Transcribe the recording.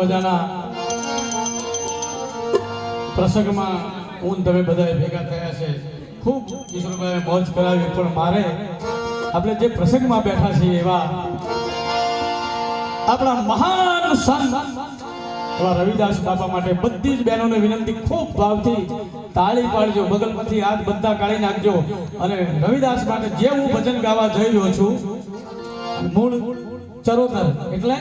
મજાના પ્રસંગમાં હું તમે બધા ભેગા થયા છે. ખૂબ કિશોરભાઈ મોજ કરાવી, પણ મારે આપણે જે પ્રસંગમાં બેઠા છીએ એવા આપણા મહાન સંત એવા રવિદાસ બાપા માટે બધી જ બહેનોને વિનંતી, ખૂબ ભાવથી તાળી પાડજો, બગલમાંથી હાથ બધા કાઢી નાખજો. અને રવિદાસ માટે જે હું ભજન ગાવા જઈ રહ્યો છું, મૂળ ચરોતર, એટલે